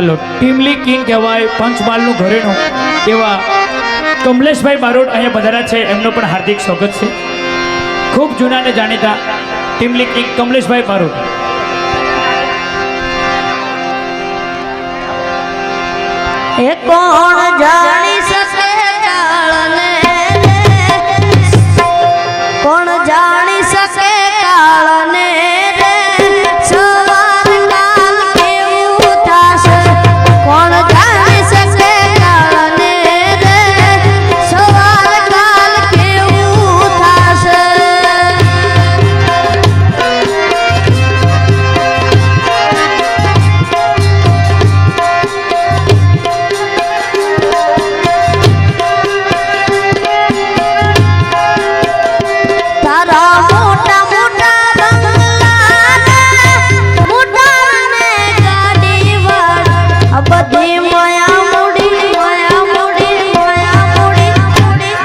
Hello ટીમલી king કહેવાય પંચમાલનું ઘરેણું. એવા કમલેશભાઈ બારોટ અહીંયા પધાર્યા છે, એમનો પણ હાર્દિક સ્વાગત છે. ખૂબ જૂના ને જાણીતા ટીમલી કિંગ કમલેશભાઈ બારોટ. એ કોણ જાણી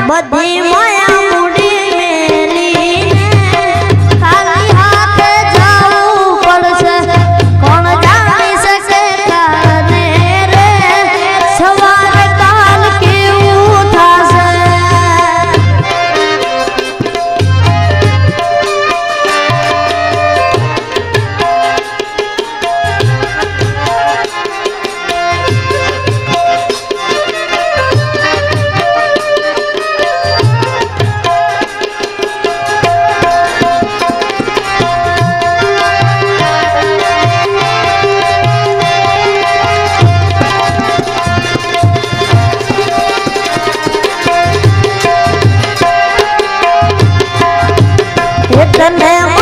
But, but Hit the hell.